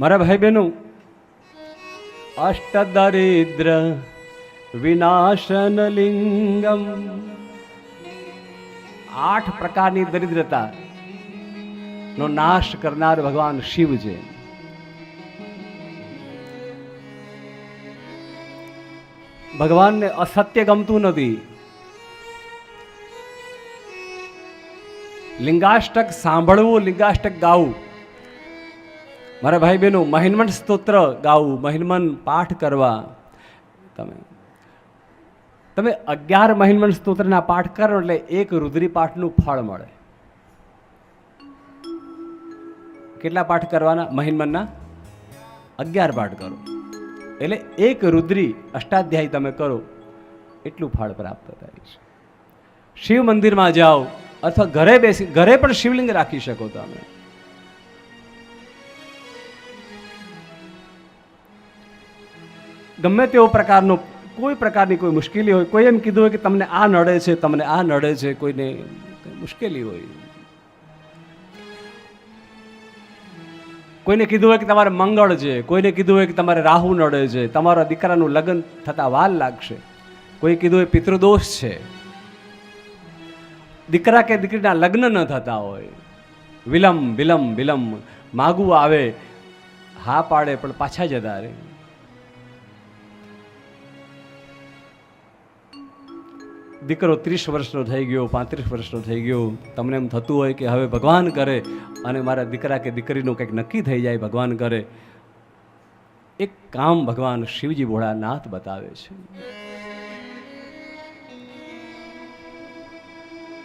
મારા ભાઈ બહેનો અષ્ટદરિદ્ર વિનાશન લિંગમ આઠ પ્રકારની દરિદ્રતા નો નાશ કરનાર ભગવાન શિવ છે. ભગવાનને અસત્ય ગમતું નથી. લિંગાષ્ટક સાંભળવું, લિંગાષ્ટક ગાવું મારા ભાઈ બહેનો મહિન્મન સ્તોત્ર ગાવું મહિન્મન પાઠ કરવા. તમે તમે અગિયાર મહિન્મન સ્તોત્રના પાઠ કરો એટલે એક રુદ્રી પાઠનું ફળ મળે. કેટલા પાઠ કરવાના મહિન્મનના અગિયાર પાઠ કરો. એટલે એક રુદ્રી અષ્ટાધ્યાયી તમે કરો, એટલું ફળ પ્રાપ્ત થાય છે. શિવ મંદિરમાં જાઓ અથવા ઘરે બેસી, ઘરે પણ શિવલિંગ રાખી શકો તમે. ગમે તેવો પ્રકારનો કોઈ પ્રકારની કોઈ મુશ્કેલી હોય, કોઈ એમ કીધું હોય કે તમને આ નડે છે, તમને આ નડે છે, કોઈને મુશ્કેલી હોય. કોઈને કીધું હોય કે તમારે મંગળ છે, કોઈને કીધું હોય કે તમારે રાહુ નડે છે, તમારા દીકરાનું લગ્ન થતા વાર લાગશે. કોઈ કીધું હોય પિતૃદોષ છે. દીકરા કે દીકરીના લગ્ન ન થતા હોય. વિલંબ વિલંબ વિલંબ. માગવું આવે. હા પાડે, પણ પાછા જતા રહે. દીકરો ત્રીસ વર્ષનો થઈ ગયો, પાંત્રીસ વર્ષનો થઈ ગયો. તમને એમ થતું હોય કે હવે ભગવાન કરે અને મારા દીકરા કે દીકરીનું કંઈક નક્કી થઈ જાય, ભગવાન કરે. એક કામ ભગવાન શિવજી ભોળાનાથ બતાવે છે.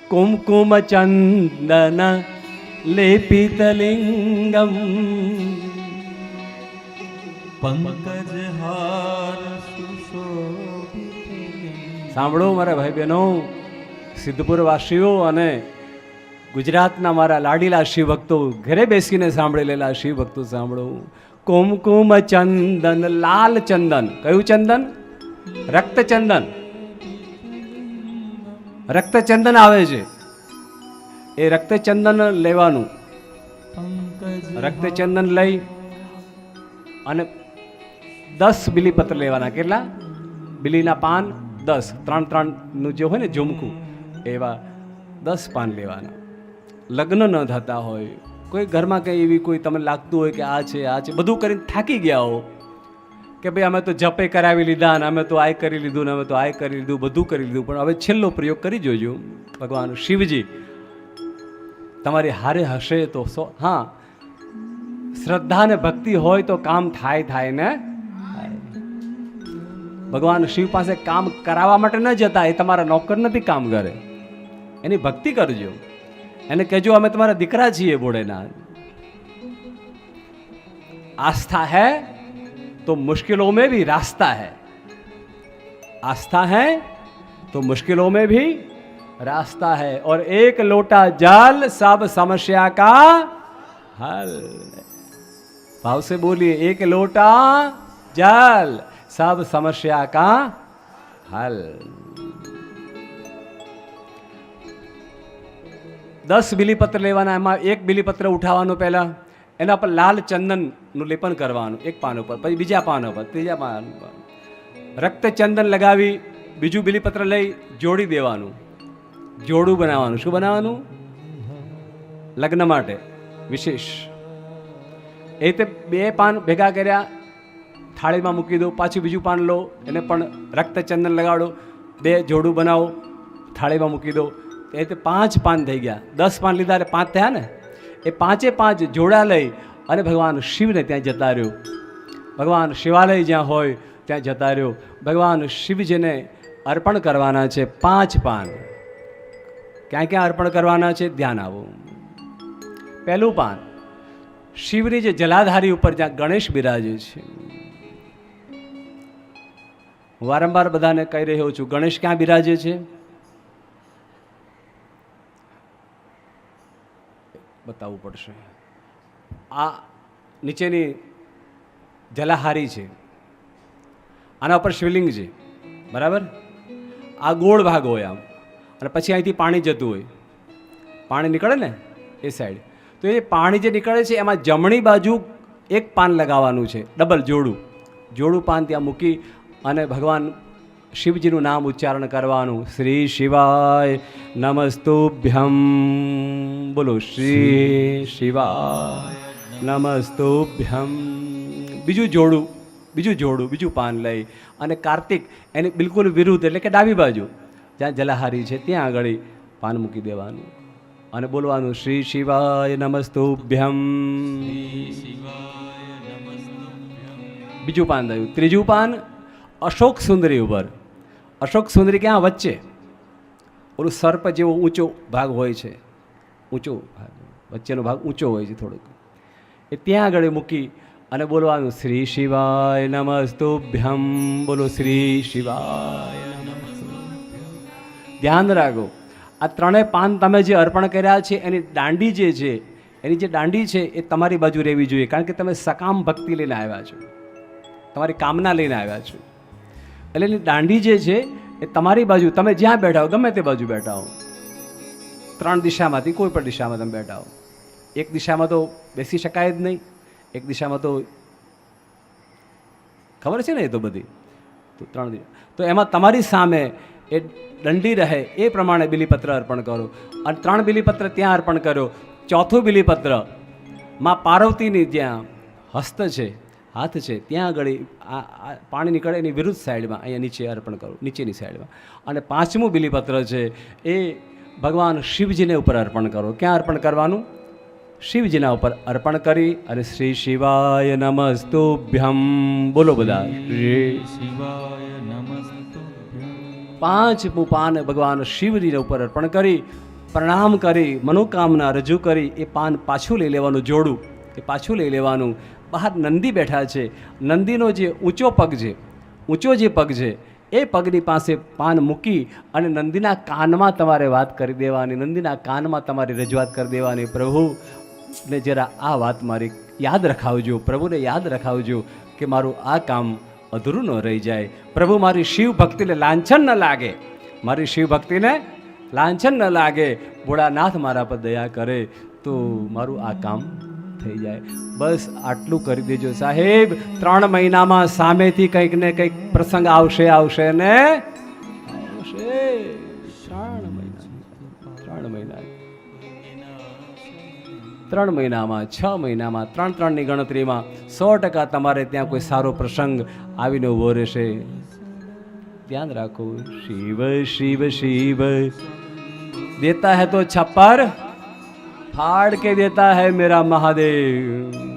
કુમકુમ ચંદન લેપિતલિંગમ પંકજહાર સુશોભિત સાંભળો મારા ભાઈ બહેનો સિદ્ધપુર વાસીઓ અને ગુજરાતના મારા લાડીલા શિવભક્તો, ઘરે બેસીને સાંભળેલા શિવભક્તો સાંભળો. કુમકુમ ચંદન, લાલ ચંદન. કયું ચંદન? રક્તચંદન રક્તચંદન આવે છે. એ રક્તચંદન લેવાનું. રક્તચંદન લઈ અને દસ બિલીપત્ર લેવાના. કેટલા? બિલીના પાન. દસ, ત્રણ ત્રણનું જે હોય ને ઝુમકું એવા દસ પાન લેવાના. લગ્ન ન થતા હોય, કોઈ ઘરમાં કંઈ એવી કોઈ તમને લાગતું હોય કે આ છે આ છે, બધું કરીને થાકી ગયા હો. કે ભાઈ અમે તો જપે કરાવી લીધા અને અમે તો આ કરી લીધું ને અમે તો આ કરી લીધું, બધું કરી લીધું. પણ હવે છેલ્લો પ્રયોગ કરી જોજો, ભગવાન શિવજી. તમારી હારે હશે તો હા. શ્રદ્ધા ને ભક્તિ હોય તો કામ થાય થાય ને. ભગવાન શિવ પાસે કામ કરાવવા માટે ન જતા એ તમારા નોકર નથી કામ કરે એની ભક્તિ કરજો એને કહેજો અમે તમારા દીકરા છીએ ભોળેનાથ आस्था है तो मुश्किलों में भी रास्ता है आस्था है तो मुश्किलों में भी रास्ता है और एक लोटा जल सब समस्या का हल भाव से बोलिए एक लोटा जल सब समस्या का हल દસ બિલીપત્ર લેવાના એમાં એક બિલીપત્ર ઉઠાવવાનું પહેલાં એના પર લાલ ચંદનનું લેપન કરવાનું એક પાન ઉપર પછી બીજા પાન ઉપર ત્રીજા પાન ઉપર રક્ત ચંદન લગાવી બીજું બિલીપત્ર લઈ જોડી દેવાનું જોડું બનાવવાનું શું બનાવવાનું લગ્ન માટે વિશેષ એ રીતે બે પાન ભેગા કર્યા થાળીમાં મૂકી દો, પાછું બીજું પાન લો, એને પણ રક્ત ચંદન લગાડો, બે જોડું બનાવો, થાળીમાં મૂકી દો. એ રીતે પાંચ પાન થઈ ગયા. દસ પાન લીધા એટલે પાંચ થયા ને? એ પાંચે પાંચ જોડા લઈ અને ભગવાન શિવને ત્યાં જતા રહ્યો. ભગવાન શિવાલય જ્યાં હોય ત્યાં જતા રહ્યો. ભગવાન શિવજીને અર્પણ કરવાના છે પાંચ પાન. ક્યાં ક્યાં અર્પણ કરવાના છે? ધ્યાન આવો. પહેલું પાન, શિવની જે જલાધારી ઉપર જ્યાં ગણેશ બિરાજે છે. વારંવાર બધાને કહી રહ્યો છું, ગણેશ ક્યાં બિરાજે છે? બતાવવું પડશે. આ નીચેની જલાહારી છે. આના ઉપર શિવલિંગ છે. બરાબર? આ ગોળ ભાગ હોય આમ. અને પછી અહીંથી પાણી જતું હોય. પાણી નીકળે ને એ સાઈડ તો એ પાણી જે નીકળે છે, એમાં જમણી બાજુ એક પાન લગાવવાનું છે. ડબલ જોડું. જોડું પાન ત્યાં મૂકી અને ભગવાન શિવજીનું નામ ઉચ્ચારણ કરવાનું શ્રી શિવાય નમસ્તુભ્યમ. બોલો શ્રી શિવાય નમસ્તુભ્યમ. બીજું જોડું બીજું જોડું બીજું પાન લઈ અને કાર્તિક એની બિલકુલ વિરુદ્ધ એટલે કે ડાબી બાજુ. જ્યાં જલાહારી છે ત્યાં આગળ પાન મૂકી દેવાનું. અને બોલવાનું શ્રી શિવાય નમસ્તુભ્યમ. બીજું પાન થયું. ત્રીજું પાન અશોક સુંદરી ઉપર. અશોક સુંદરી ક્યાં વચ્ચે? ઓલું સર્પ જેવો ઊંચો ભાગ હોય છે. ઊંચો ભાગ. વચ્ચેનો ભાગ ઊંચો હોય છે થોડોક. એ ત્યાં આગળ મૂકી અને બોલવાનું, શ્રી શિવાય નમસ્તુભ્યમ બોલો, શ્રી શિવાય ધ્યાન રાખો. આ ત્રણેય પાન તમે જે અર્પણ કર્યા છે, એની દાંડી જે છે, એની જે દાંડી છે, એ તમારી બાજુ રહેવી જોઈએ. કારણ કે તમે સકામ ભક્તિ લઈને આવ્યા છો. તમારી કામના લઈને આવ્યા છો. એટલે એની દાંડી જે છે, એ તમારી બાજુ, તમે જ્યાં બેઠા હો, ગમે તે બાજુ બેઠા હો. ત્રણ દિશામાંથી, કોઈ પણ દિશામાં તમે બેઠા હો. એક દિશામાં તો બેસી શકાય જ નહીં, એક દિશામાં તો ખબર છે ને એ તો બધી? તો ત્રણ દિશા. તો એમાં તમારી સામે એ દંડી રહે, એ પ્રમાણે બિલીપત્ર અર્પણ કરો. અને ત્રણ બિલીપત્ર ત્યાં અર્પણ કરો. ચોથું બિલીપત્રમાં પાર્વતીની જ્યાં હસ્ત છે હાથ છે ત્યાં આગળ આ પાણી નીકળે એની વિરુદ્ધ સાઈડમાં અહીંયા નીચે અર્પણ કરો નીચેની સાઈડમાં. અને પાંચમું બિલીપત્ર છે એ ભગવાન શિવજીને ઉપર અર્પણ કરો. ક્યાં અર્પણ કરવાનું? શિવજીના ઉપર અર્પણ કરી અને શ્રી શિવાય નમસ્તુભ્યમ. બોલો બધા. શિવાય પાંચમું પાન ભગવાન શિવજીને ઉપર અર્પણ કરી પ્રણામ કરી મનોકામના રજૂ કરી એ પાન પાછું લઈ લેવાનું જોડું. એ પાછું લઈ લેવાનું બહાર નંદી બેઠા છે. નંદીનો જે ઊંચો પગ છે, ઊંચો જે પગ છે, એ પગની પાસે પાન મૂકી અને નંદીના કાનમાં તમારે વાત કરી દેવાની, નંદીના કાનમાં તમારી રજૂઆત કરી દેવાની, પ્રભુ, ને જરા આ વાત મારી યાદ રખાવજો, પ્રભુને યાદ રખાવજો કે મારું આ કામ અધૂરું ન રહી જાય. પ્રભુ, મારી શિવ ભક્તિને લાંછન ન લાગે. મારી શિવ ભક્તિને લાંછન ન લાગે. ભોળાનાથ મારા પર દયા કરે તો મારું આ કામ થઈ જાય. બસ આટલું કરી દેજો સાહેબ. ત્રણ મહિનામાં સામેથી કંઈક ને કંઈક પ્રસંગ આવશે આવશે ને આવશે. ત્રણ મહિના. ત્રણ મહિના. ત્રણ મહિનામાં, છ મહિનામાં, ત્રણ ત્રણની ગણતરીમાં સો ટકા તમારે ત્યાં કોઈ સારો પ્રસંગ આવીને ઊભો રહેશે. ધ્યાન રાખો. શિવ શિવ શિવ. દેતા હે તો છપ્પર. फाड़ के देता है मेरा महादेव